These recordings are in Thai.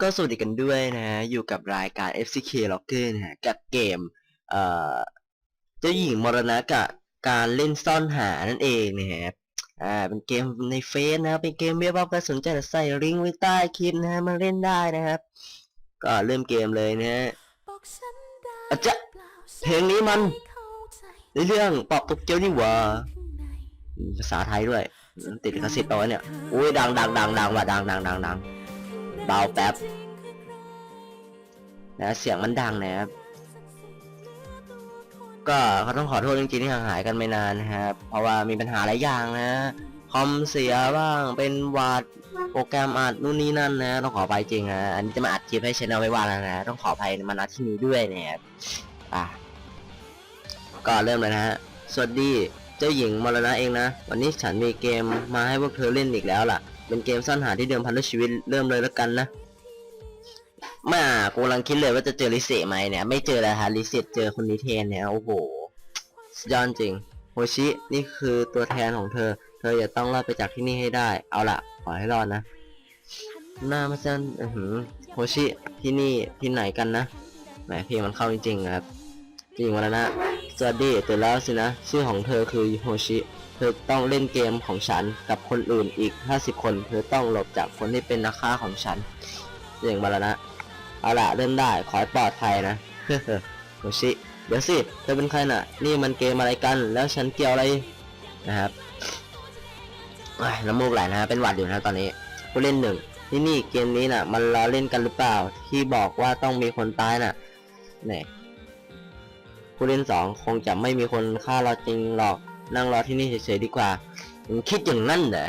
ก็สวัสดีกันด้วยนะฮะ อยู่กับรายการ FCK Locker นะฮะ กับเกม เอ่อ เจ้าหญิงมรณะกับการเล่นซ่อนหานั่นเองนะครับอ่า เป็นเกมในเฟซนะครับเป็นเกมเว็บว่าใครสนใจใส่ลิงก์ไว้ใต้คลิปนะฮะ มาเล่นได้นะครับ ก็เริ่มเกมเลยนะฮะอาจจะเพลงนี้มันในเรื่องปอบตกเกียวนี่หว่า ภาษาไทยด้วย ติดลิขสิทธิ์เอาไว้เนี่ย อุ้ยดังดังดังดังว่ะดังดังดังดัง เบาแป๊บนะเสียงมันดังนะครับ ก็เขาต้องขอโทษจริงๆที่ห่างหายกันไม่นานนะครับ เพราะว่ามีปัญหาหลายอย่างนะคอมเสียบ้างเป็นวาดโปรแกรมอัดนู่นนี่นั่นนะ ต้องขอไปจริงนะอันนี้จะมาอัดคลิปให้ชแนลไว้ว่าแล้วนะ ต้องขออภัยมาณที่นี้ด้วยนะครับอะก็เริ่มเลยนะฮะสวัสดีเจ้าหญิงมรณะเองนะ วันนี้ฉันมีเกมมาให้พวกเธอเล่นอีกแล้วล่ะ เป็นเกมซ่อนหาที่เดิมพันด้วยชีวิตเริ่มเลยแล้วกันนะมากูกำลังคิดเลยว่าจะเจอลิเซไหมเนี่ย ไม่เจอแล้วฮะลิเซเจอคนนี้แทนเนี่ยโอ้โหยอดจริงโฮชินี่คือตัวแทนของเธอ เธอจะต้องรอดไปจากที่นี่ให้ได้ เอาล่ะขอให้รอดนะ หน้ามาจันอือหือโฮชิที่นี่ที่ไหนกันนะแหมเพลงมันเข้าจริงๆครับจริงวันนะสวัสดีตื่นแล้วสินะ ชื่อของเธอคือโฮชิ เธอต้องเล่นเกมของฉันกับคนอื่นอีก 50 คน เธอต้องหลบจากคนที่เป็นนักฆ่าของฉันเรื่องมาแล้วนะเอาละเริ่มได้ขอให้ปลอดภัยนะเฮ้อโฮชิเดี๋ยวสิเธอเป็นใครน่ะ นี่มันเกมอะไรกัน แล้วฉันเกี่ยวอะไรนะครับเอ้น้ำมูกไหลนะฮะเป็นหวัดอยู่นะตอนนี้ผู้เล่นหนึ่งที่นี่เกมนี้น่ะ มันล้อเล่นกันหรือเปล่า ที่บอกว่าต้องมีคนตายน่ะเนี่ยผู้เล่นสองคงจะไม่มีคนฆ่าเราจริงหรอก นั่งรอที่นี่เฉยๆดีกว่ามึงคิดอย่างนั้นเหรอ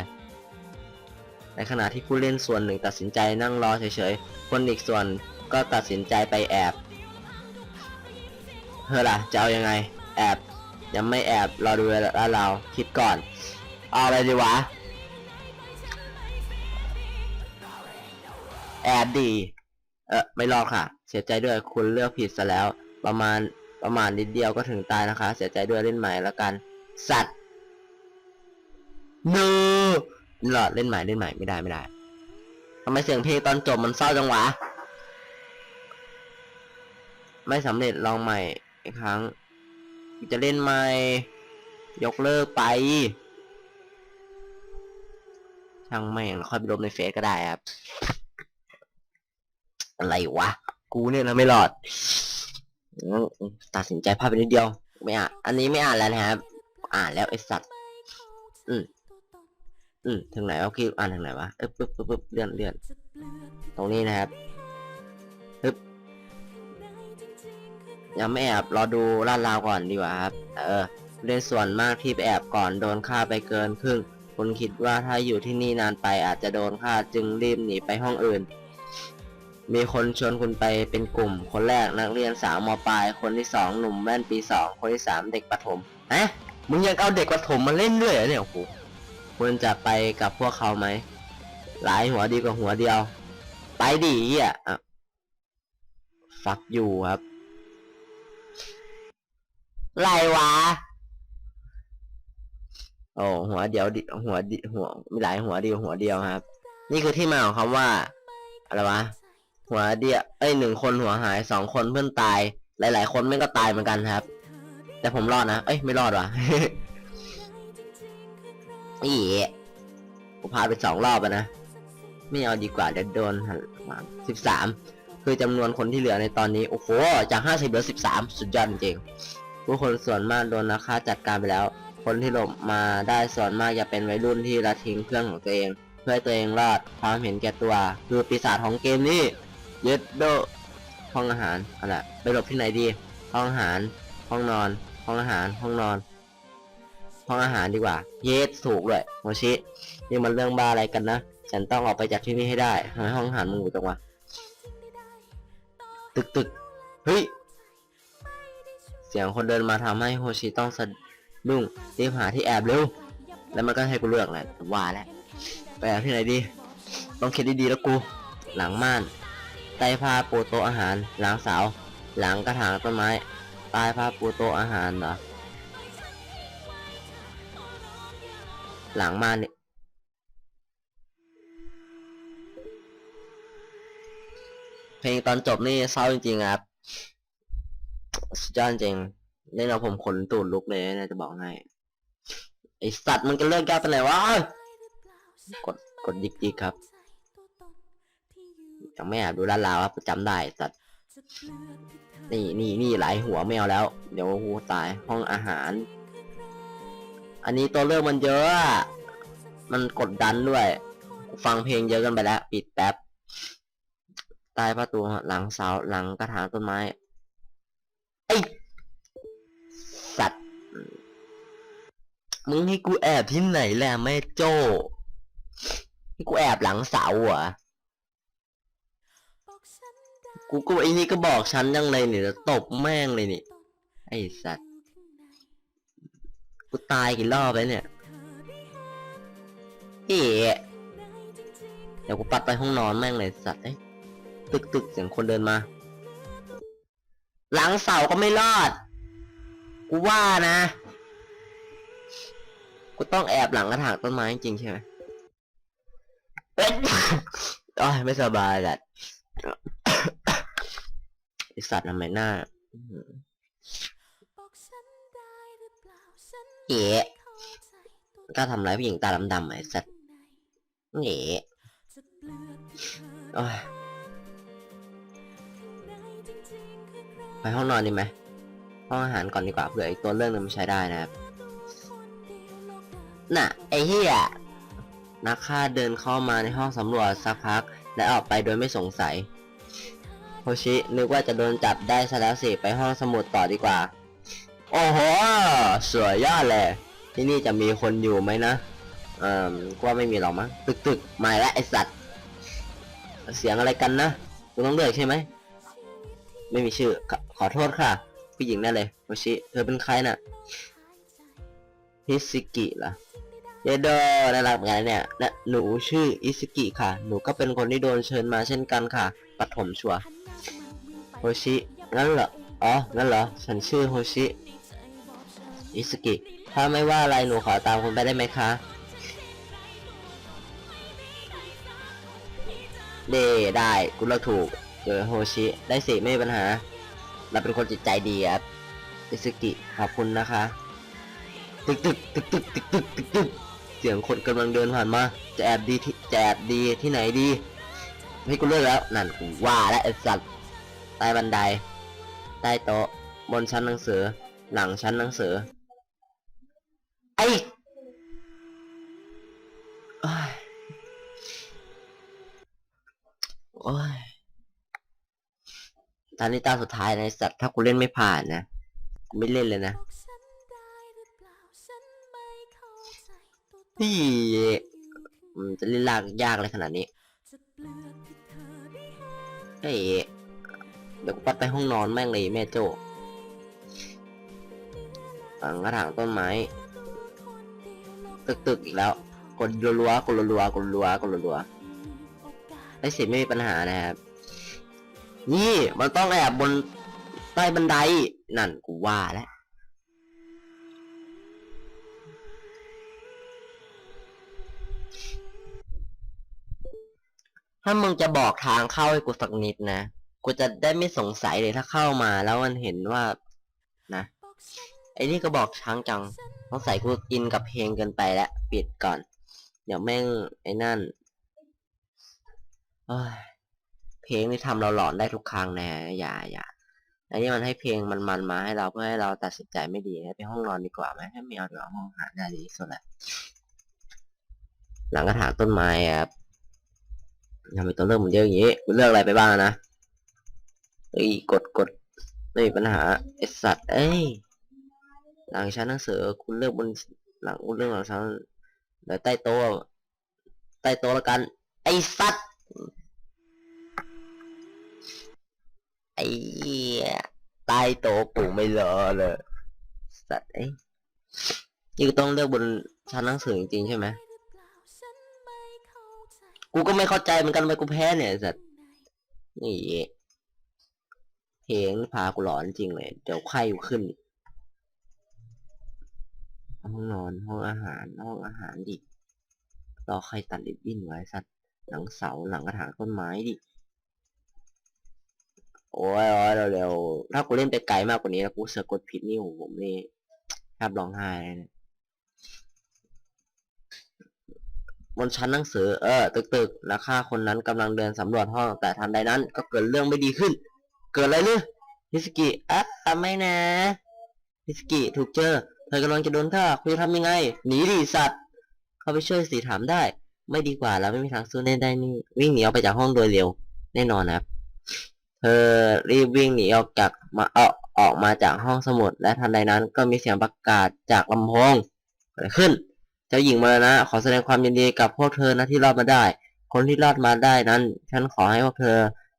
ในขณะที่ผู้เล่นส่วนหนึ่งตัดสินใจนั่งรอเฉยๆ คนอีกส่วนก็ตัดสินใจไปแอบเฮ้อล่ะจะเอายังไง แอบ ยังไม่แอบรอดูแล้วเราคิดก่อน เอาอะไรดีวะ แอบดี เออไม่รอดค่ะ เสียใจด้วยคุณเลือกผิดซะแล้ว ประมาณประมาณนิดเดียวก็ถึงตายนะคะ เสียใจด้วยเล่นใหม่แล้วกัน สัตว์เนอหลอดเล่นใหม่เล่นใหม่ไม่ได้ไม่ได้ทำไมเสียงเพลงตอนจบมันเศร้าจังวะ ไม่สำเร็จลองใหม่อีกครั้ง จะเล่นใหม่ ยกเลิกไป ช่างแม่งค่อยไปลบในเฟซก็ได้ครับ อะไรวะ กูเนี่ยนะไม่รอด ตัดสินใจพลาดไปนิดเดียว ไม่อ่านอันนี้ไม่อ่านแล้วนะครับ อ่านแล้วไอสัตว์อืมอืมถึงไหนวะคิวอ่านถึงไหนวะเอ๊บปึ๊บปึ๊บปึ๊บเลื่อนเลื่อนตรงนี้นะครับปึ๊บยังไม่แอบรอดูลาดราวก่อนดีกว่าครับ เออเล่นส่วนมากที่ไปแอบก่อนโดนฆ่าไปเกินครึ่งคุณคิดว่าถ้าอยู่ที่นี่นานไปอาจจะโดนฆ่าจึงรีบหนีไปห้องอื่น มีคนชวนคุณไปเป็นกลุ่ม คนแรกนักเรียนสาวมปลาย คนที่สองหนุ่มแว่นปีสองคนที่สามเด็กประถมฮะ มึงยังเอาเด็กประถมมาเล่นด้วยเหรอเนี่ยโอ้โหควรจะไปกับพวกเขาไหม หลายหัวดีกว่าหัวเดียว ไปดีอะฟักอยู่ครับไรวะ โอ้หัวเดียวดิหัวดิหัวมีหลายหัวเดียวหัวเดียวครับ นี่คือที่มาของคำว่าอะไรวะ หัวเดียวเอ้ยหนึ่งคนหัวหายสองคนเพื่อนตาย หลาย ๆ คนไม่ก็ตายเหมือนกันครับ แต่ผมรอดนะ เอ้ยไม่รอดว่ะ อีกูพาไปสองรอบนะ ไม่เอาดีกว่าเดี๋ยวโดนหันหลังสิบสามคือจำนวนคนที่เหลือในตอนนี้ โอ้โห จากห้าสิบเหลือสิบสามสุดยอดจริงผู้คนส่วนมากโดนนักฆ่าจัดการไปแล้ว คนที่หลบมาได้ส่วนมากจะเป็นวัยรุ่นที่ละทิ้งเพื่อนของตัวเอง เพื่อตัวเองรอดความเห็นแก่ตัว คือปีศาจของเกมนี้ย็ดโดห้องอาหารอะไรไปหลบที่ไหนดี ห้องอาหาร ห้องนอน ห้องอาหารห้องนอน ห้องอาหารดีกว่า เยสถูกด้วยโมชินี่มันเรื่องบ้าอะไรกันนะฉันต้องออกไปจากที่นี่ให้ได้ทำไมห้องอาหารมึงอยู่ตรงวะตึกตึกเฮ้ยเสียงคนเดินมาทำให้โฮชิต้องสะดุ้งรีบหาที่แอบเร็วแล้วมันก็ให้กูเลือกแหละว่าแล้วไปแอบที่ไหนดี ต้องคิดดีๆแล้วกู หลังม่านใต้ผ้าปูโต๊ะอาหาร หลังเสา หลังกระถางต้นไม้ ต้ผ้าปูโตอาหารเหรอ หลังมานนี่ย เพลงตอนจบนี่เศร้าจริงๆครับสุดยอดจริงเล่นเอาผมขนตูดลุกเลยนะจะบอกให้ไอสัตว์มันก็เลิกยากไปไหนวะ กดกดยิกยิกครับยังไม่แอบดูลาดลาวครับจำได้สัตว์ นี่นี่นี่หลายหัวไม่เอาแล้ว เดี๋ยวหูตายห้องอาหาร อันนี้ตัวเลือกมันเยอะมันกดดันด้วย ฟังเพลงเยอะกันไปแล้ว ปิดแป๊บใต้ประตูหลังเสาหลังกระถางต้นไม้ไอสัตว์ มึงให้กูแอบที่ไหนแหละแม่โจ้ให้กูแอบหลังเสาเหรอ กูก็ไอ้นี่ก็บอกฉันยังเลยเนี่ยจะตบแม่งเลยนี่ ไอสัตว์ กูตายกี่รอบแล้วเนี่ย เอ๋เดี๋ยวกูปัดไปห้องนอนแม่งเลยสัตว์เอ้ตึกตึกเสียงคนเดินมา หลังเสาก็ไม่รอด กูว่านะ กูต้องแอบหลังกระถางต้นไม้จริงใช่ไหมเอ้ยโอ้ยไม่สบายแหละ ไอสัตว์ทำไมหน้าอื้อหือเอ๋กล้าทำร้ายผู้หญิงตาดำๆไอสัตว์เอ๋โอ้ยไปห้องนอนดีไหมห้องอาหารก่อนดีกว่าเผื่ออีกตัวเรื่องหนึงมันใช้ได้นะครับ น่ะ ไอ้เหี้ยนักฆ่าเดินเข้ามาในห้องสำรวจสักพัก และออกไปโดยไม่สงสัยโฮ ชินึกว่าจะโดนจับได้ซะแล้วสิไปห้องสมุดต่อดีกว่า โอ้โหสวยยอดเลยที่นี่จะมีคนอยู่ไหมนะเอ่อก็ไม่มีหรอกมั้งตึกตึกมาแล้วไอสัตว์ เสียงอะไรกันนะคุณต้องเลือกใช่ไหมไม่มีชื่อขอขอโทษค่ะ ผู้หญิงนั่นเลยโฮชิเธอเป็นใครน่ะฮิซิกิเหรอเยโดน่ารักเหมือนกันเนี่ยและหนูชื่ออิสกิค่ะ หนูก็เป็นคนที่โดนเชิญมาเช่นกันค่ะปฐมชัว โฮชิงั้นเหรอ อ๋องั้นเหรอ ฉันชื่อโฮชิ อิสกิ ถ้าไม่ว่าอะไรหนูขอตามคุณไปได้ไหมคะ เดได้กูเลือกถูกเจอโฮชิ ได้สิ ไม่มีปัญหา เราเป็นคนจิตใจดีครับ อิสกิ ขอบคุณนะคะ ตึกตึกตึกตึกตึกตึกตึกตึกเสียงคนกำลังเดินผ่านมา จะแอบดีที่จะแอบดีที่ไหนดี ให้กูเลือกแล้ว นั่นกูว่าแล้วไอ้สัตว์ ใต้บันได ใต้โต๊ะ บนชั้นหนังสือ หลังชั้นหนังสือ ไอ้โอ้ยโอ้ยตอนนี้ตาสุดท้ายนะสัตว์ถ้ากูเล่นไม่ผ่านนะกูไม่เล่นเลยนะพี่จะเล่นลากยากเลยขนาดนี้เฮ้ย เดี๋ยวกูปัดไปห้องนอนแม่งเลยแม่โจ้หลังกระถางต้นไม้ ตึกตึกๆอีกแล้ว กดรัวๆกดรัวๆกดรัวๆกดรัวๆได้สิไม่มีปัญหานะครับ นี่มันต้องแอบบนใต้บันได นั่นกูว่าแล้วถ้ามึงจะบอกทางเข้าให้กูสักนิดนะ กูจะได้ไม่สงสัยเลยถ้าเข้ามาแล้วมันเห็นว่า นะไอ้นี่ก็บอกช้างจังสงสัยกูอินกับเพลงเกินไปแล้วปิดก่อน เดี๋ยวแม่งไอ้นั่นเพลงนี่ทำเราหลอนได้ทุกครั้งนะอย่าอย่าอันนี้มันให้เพลงมันมันมาให้เราเพื่อให้เราตัดสินใจไม่ดีนะไปห้องนอนดีกว่าไหมถ้าไม่เอาเดี๋ยวเอห้องหาได้ดีที่สุดแหละหลังกระถางต้นไม้ครับทำไมต้องเลือกมันเยอะอย่างนี้กูเลือกอะไรไปบ้างนะ เอ้ยกดกดไม่มีปัญหาไอสัตว์เอ้ยหลังชั้นหนังสือคุณเลือกบนหลังคุณเลือกหลังชั้นเดี๋ยวใต้โต๊ะใต้โต๊ะแล้วกัน ไอสัตว์ไอ้เหี้ยใต้โต๊ะกูไม่รอเลยสัตว์เอ้ยนี่ก็ต้องเลือกบนชั้นหนังสือจริงๆใช่ไหมกูก็ไม่เข้าใจเหมือนกันทำไมกูแพ้เนี่ยสัตว์นี่ เพลงพากูหลอนจริงเลย เดี๋ยวไข้กูขึ้นห้องนอนห้องอาหารห้องอาหารดิรอใครตัดริบบิ้นไว้สัตว์หลังเสาหลังกระถางต้นไม้ดิโอ้ยโอ้ยเร็วๆถ้ากูเล่นไปไกลมากกว่านี้แล้วกูเสือกดผิดนี่โหผมนี่แทบร้องไห้เลยเลยบนชั้นหนังสือเออตึกๆนักฆ่าคนนั้นกำลังเดินสำรวจห้องแต่ทันใดนั้นก็เกิดเรื่องไม่ดีขึ้น เกิดอะไรหรือฮิสกิอะไม่นะฮิสกิถูกเจอเธอกำลังจะโดนฆ่าคุณจะทำยังไง หนีดิสัตว์ เข้าไปช่วยสิถามได้ ไม่ดีกว่าแล้วไม่มีทางสู้ได้ได้นี่ วิ่งหนีออกไปจากห้องโดยเร็ว แน่นอนนะครับ เธอรีบวิ่งหนีออกจากมาเออออกมาจากห้องสมุด และทันใดนั้นก็มีเสียงประกาศจากลำโพงเกิดขึ้น เจ้าหญิงมานะขอแสดงความยินดีกับพวกเธอนะที่รอดมาได้ คนที่รอดมาได้นั้น ฉันขอให้พวกเธอ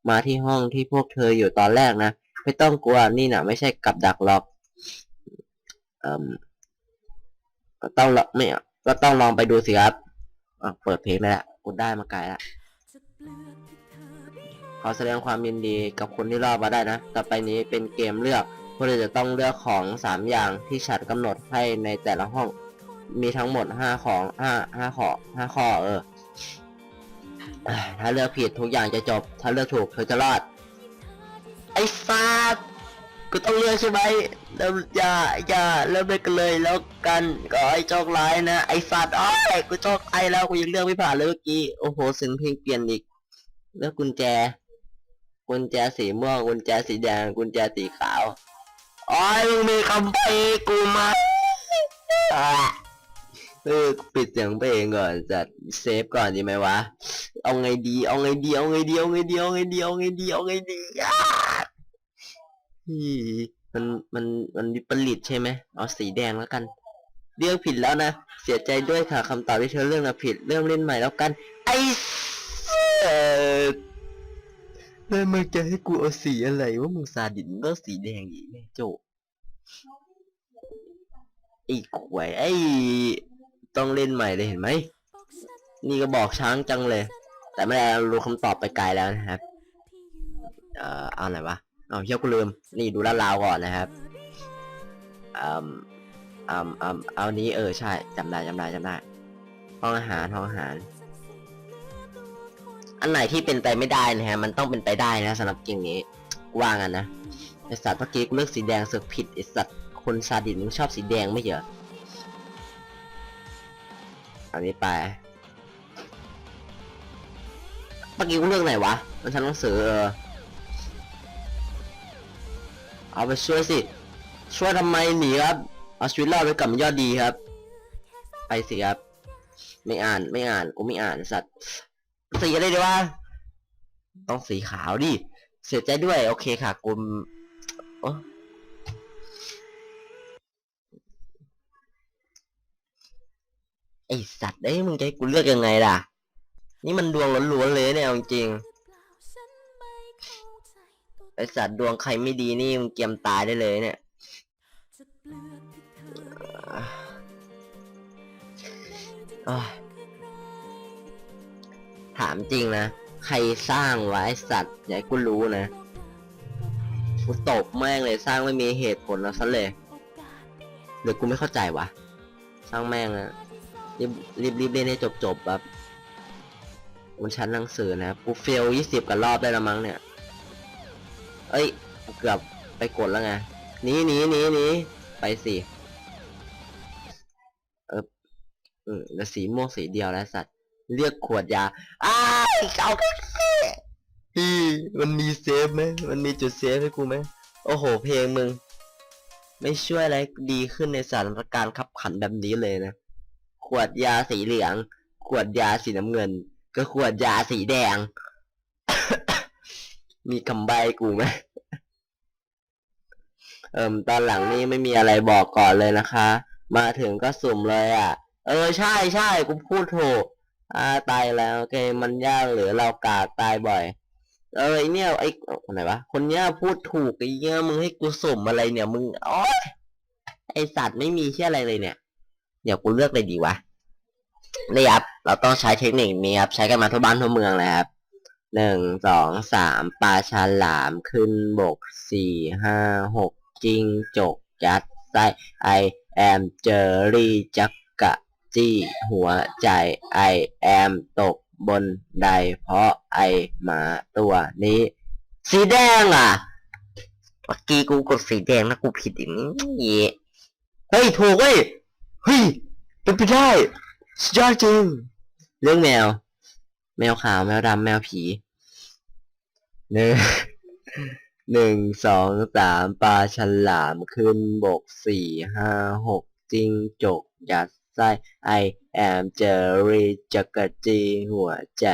มาที่ห้องที่พวกเธออยู่ตอนแรกนะ ไม่ต้องกลัวนี่นะไม่ใช่กับดักหรอกอก็ต้องไม่ก็ต้องลองไปดูสิครับเปิดเพลงได้ละกูได้มาไกลละขอแสดงความยินดีกับคนที่รอดมาได้นะ ต่อไปนี้เป็นเกมเลือกพวกเราจะต้องเลือกของสามอย่างที่ฉันกำหนดให้ในแต่ละห้อง มีทั้งหมดห้าของห้าห้าข้อห้าข้อเออ ถ้าเลือกผิดทุกอย่างจะจบ ถ้าเลือกถูกเธอจะรอด ไอ้ฟาดกูต้องเลือกใช่ไหมเริ่มอย่าอย่าเริ่มเลยกันเลยแล้วกันก็ไอ้โจอกร้ายนะไอ้ฟาดอ้อยกูโจอกไอแล้วกูยังเลือกไม่ผ่านเลยเมื่อกี้โอ้โหเสียงเพลงเปลี่ยนอีกเลือกกุญแจ กุญแจสีม่วงกุญแจสีแดงกุญแจสีขาวอ้อยมึงมีคำพลงกูมา อะเออปิดเสียงเพลงก่อนจัดเซฟก่อนดีไหมวะ เอาไงดี เอาไงดี เอาไงดี เอาไงดี เอาไงดี เอาไงดี เอาไงดีอะมัน มัน มันวิปริตใช่ไหม เอาสีแดงแล้วกัน เลือกผิดแล้วนะ เสียใจด้วยค่ะคำตอบที่เธอเลือกนะผิด เริ่มเล่นใหม่แล้วกัน ไอ้เออแล้วมึงจะให้กูเอาสีอะไรว่ามึงซาดิสก็สีแดงอีกแม่โจไอ้ขวยไอ้ ต้องเล่นใหม่เลยเห็นไหม นี่ก็บอกช้างจังเลย แต่ไม่ได้รู้คำตอบไปไกลแล้วนะครับ เอ่อ เอาไหนวะ เอาเชี่ยกูลืม นี่ดูลาดราวก่อนนะครับอืมอืมอืมเอานี้เออใช่จำได้จำได้จำได้ ห้องอาหารห้องอาหาร อันไหนที่เป็นไปไม่ได้นะฮะ มันต้องเป็นไปได้นะสำหรับเกมนี้ ว่างันนะไอสัตว์เมื่อกี้กูเลือกสีแดงเสือกผิดไอสัตว์คนซาดิสมึงชอบสีแดงไม่เหรอ อันนี้ไปเมื่อกี้กูเลือกไหนวะ มันชั้นหนังสือเออเอาไปช่วยสิ ช่วยทำไมหนีครับ เอาชีวิตรอดไว้กับมันยอดดีครับ ไปสิครับ ไม่อ่านไม่อ่านกูไม่อ่านสัตว์สีอะไรดีวะต้องสีขาวดิ เสียใจด้วย โอเคค่ะกูโอ้ ไอสัตว์เอ้ยมึงจะให้กูเลือกยังไงล่ะ นี่มันดวงล้วนๆเลยเนี่ยเอาจริงๆไอสัตว์ดวงใครไม่ดีนี่มึงเกียมตายได้เลยเนี่ย ถามจริงนะ ใครสร้างวะไอสัตว์อย่าให้กูรู้นะ กูตบแม่งเลยสร้างไม่มีเหตุผลแล้วซะเลยหรือกูไม่เข้าใจวะ สร้างแม่งนะ รีบรีบรีบเล่นให้จบจบแบบบนชั้นหนังสือนะกูเฟลยี่สิบกันรอบได้ละมั้งเนี่ย เอ้ยเกือบไปกดแล้วไงหนีหนีหนีหนีไปสิเอออืมแล้วสีม่วงสีเดียวแล้วสัตว์เลือกขวดยาอ้าเอาพี่มันมีเซฟไหมมันมีจุดเซฟให้กูไหมโอ้โห เพลงมึง ไม่ช่วยอะไรดีขึ้นในสถานการณ์ขับขันแบบนี้เลยนะ ขวดยาสีเหลือง ขวดยาสีน้ำเงิน ก็ขวดยาสีแดง มีคำใบกูไหมเอิมตอนหลังนี่ไม่มีอะไรบอกก่อนเลยนะคะ มาถึงก็สุ่มเลยอะ เออใช่ใช่กูพูดถูกอ่าตายแล้วโอเกมมันยากหรือเรากากตายบ่อย เออไอเนี่ยไอคนไหนวะคนเนี้ยพูดถูกไอ้เนี้ยมึงให้กูสุ่มอะไรเนี่ยมึงอ๊ยไอสัตว์ไม่มีเชื่ออะไรเลยเนี่ย เดี๋ยวกูเลือกเลยดีวะนี่ครับ เราต้องใช้เทคนิคนี้ครับ ใช้กันมาทั่วบ้านทั่วเมืองเลยครับหนึ่งสองสามปลาฉลามขึ้นบกสี่ห้าหกจิงจกยัดไส้ไอแอมเจอรี่จักกะจี้หัวใจไอแอมตกบนไดเพราะไอหมาตัวนี้ สีแดงอะเมื่อกี้กูกดสีแดงนะกูผิดอีกนี่เฮ้ยถูกเว้ย เฮ้ย เป็นไปได้สุดยอดจริง เรื่องแมว แมวขาว แมวดำแมวผีหนึ่งหนึ่งสองสามปลาฉลามขึ้นบกสี่ห้าหกจิ้งจกยัดไส้ I am เจอรี่จักรจีหัวใจ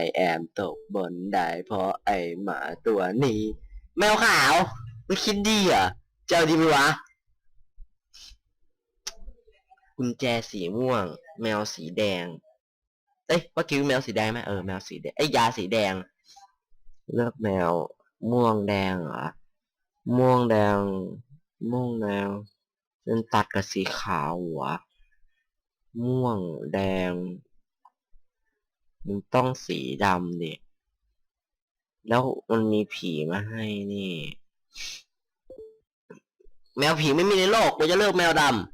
I am ตกบนได้เพราะไอหมาตัวนี้ แมวขาวไม่คิดดีเหรอะ เจ้าดีไหมวะ กุญแจสีม่วง แมวสีแดง เอ้ยว่าคิวแมวสีแดงไหมเออแมวสีแดงไอ้ยาสีแดง เลือกแมว ม่วงแดงเหรอม่วงแดง ม่วงแดงเป็นตัดกับสีขาวหรอม่วงแดงมันต้องสีดำดิแล้วมันมีผีมาให้นี่ แมวผีไม่มีในโลกกูจะเลือกแมวดำ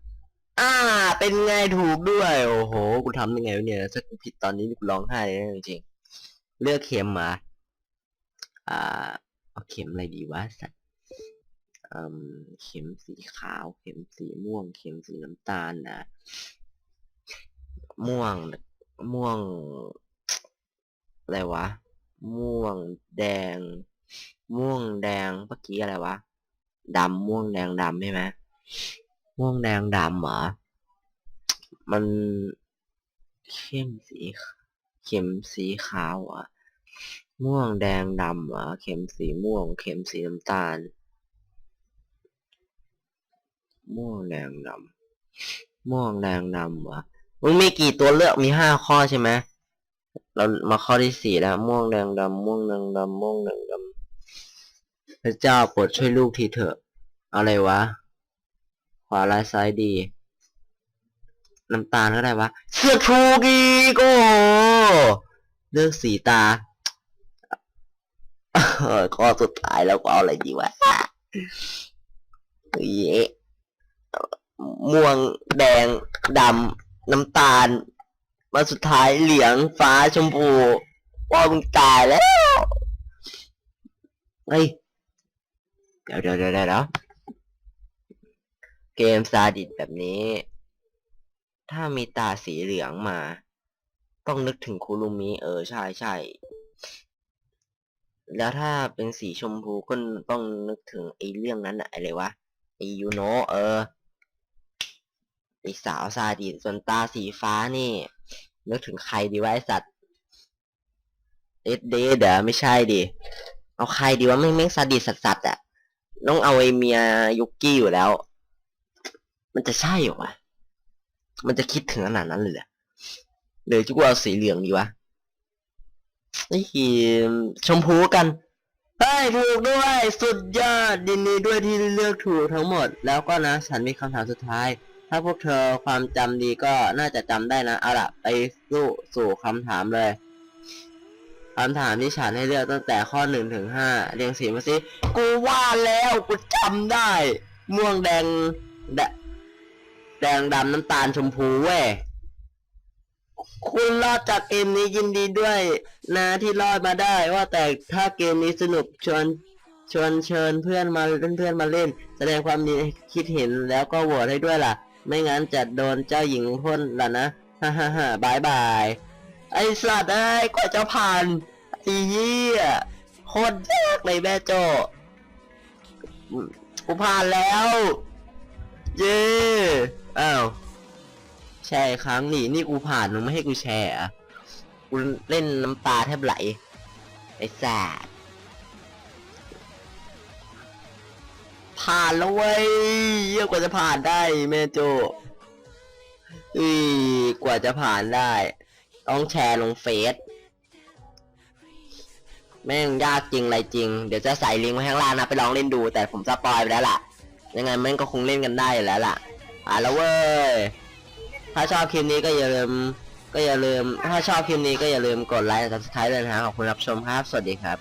อ่า เป็นไงถูกด้วย โอ้โห กูทำยังไงวะเนี่ย ถ้ากูผิดตอนนี้กูร้องไห้เลยนะจริงๆเลือกเข็มหมาอ่า เอาเข็มอะไรดีวะสัตว์อืมเข็มสีขาว เข็มสีม่วง เข็มสีน้ำตาลนะม่วง ม่วง อะไรวะ ม่วงแดง ม่วงแดง เมื่อกี้อะไรวะ ดำม่วงแดงดำใช่ไหม ม่วงแดงดำเหรอ มันเข้มสี เข็มสีขาวอะ ม่วงแดงดำเหรอเข็มสีม่วง เข็มสีน้ำตาล ม่วงแดงดำ ม่วงแดงดำเหรอมึงมีกี่ตัวเลือกมีห้าข้อใช่ไหมเรามาข้อที่สี่แล้ว ม่วงแดงดำม่วงแดงดำม่วงแดงดำพระเจ้าโปรดช่วยลูกทีเถอะ อะไรวะ ขวาลายซ้ายดี น้ำตาลก็ได้วะเสือกถูกีโอ้เลือกสีตาเออข้อสุดท้ายแล้วก็เอาอะไรดีวะเย้ม่วงแดงดำน้ำตาล มาสุดท้ายเหลืองฟ้าชมพูว่ามึงตายแล้ว เฮ้ย เดี๋ยวเดี๋ยวเดี๋ยว เกมซาดิสแบบนี้ ถ้ามีตาสีเหลืองมา ต้องนึกถึงคุรุมิ เออใช่ใช่ แล้วถ้าเป็นสีชมพูก็ต้องนึกถึงไอ้เรื่องนั้นอะอะไรวะไอยูโนเออไอสาวซาดิสส่วนตาสีฟ้านี่ นึกถึงใครดีวะไอสัตว์เอ็ดเดเดอไม่ใช่ดิ เอาใครดีวะไม่แม่งซาดิสสัตว์อะต้องเอาไอเมียยุกกี้อยู่แล้ว มันจะใช่เหรอวะ มันจะคิดถึงขนาดนั้นเลยเหรอหรือจะกูเอาสีเหลืองดีวะไอ้หีชมพูกันเฮ้ยถูกด้วยสุดยอดยินดีด้วยที่เลือกถูกทั้งหมด แล้วก็นะ ฉันมีคำถามสุดท้าย ถ้าพวกเธอความจำดีก็น่าจะจำได้นะเอาล่ะไปสู่สู่คำถามเลยคำถามที่ฉันให้เลือกตั้งแต่ข้อหนึ่งถึงห้าเรียงสีมาสิ กูว่าแล้ว กูจำได้ ม่วงแดงแด แดงดำน้ำตาลชมพูเว้ย คุณรอดจากเกมนี้ยินดีด้วยนะที่รอดมาได้ว่าแต่ถ้าเกมนี้สนุกชวนชวนเชิญเพื่อนมาเพื่อนมาเล่น แสดงความดีคิดเห็นแล้วก็โหวตให้ด้วยล่ะ ไม่งั้นจะโดนเจ้าหญิงพ่นล่ะนะฮ่าฮ่าฮ่าบายบาย ไอสัตว์ไอ้กว่าจะผ่านอ้เหี้ยโคตรยากเลยแม่โจกูผ่านแล้ว เย้ อ้าวแชร์ครั้งนี่นี่กูผ่านมึงไม่ให้กูแชร์อะกูเล่นน้ำตาแทบไหล ไอ้แสบผ่านแล้วเว้ยเยอะกว่าจะผ่านได้แม่โจอือกว่าจะผ่านได้ ต้องแชร์ลงเฟซแม่งยากจริงอะไรจริง เดี๋ยวจะใส่ลิงก์ไว้ข้างล่างนะไปลองเล่นดู แต่ผมสปอยไปแล้วล่ะ ยังไงแม่งก็คงเล่นกันได้แล้วล่ะ อะแล้วเว้ย ถ้าชอบคลิปนี้ก็อย่าลืม ก็อย่าลืม ถ้าชอบคลิปนี้ก็อย่าลืมกดไลค์และ subscribe ด้วยนะฮะขอบคุณรับชมครับ สวัสดีครับ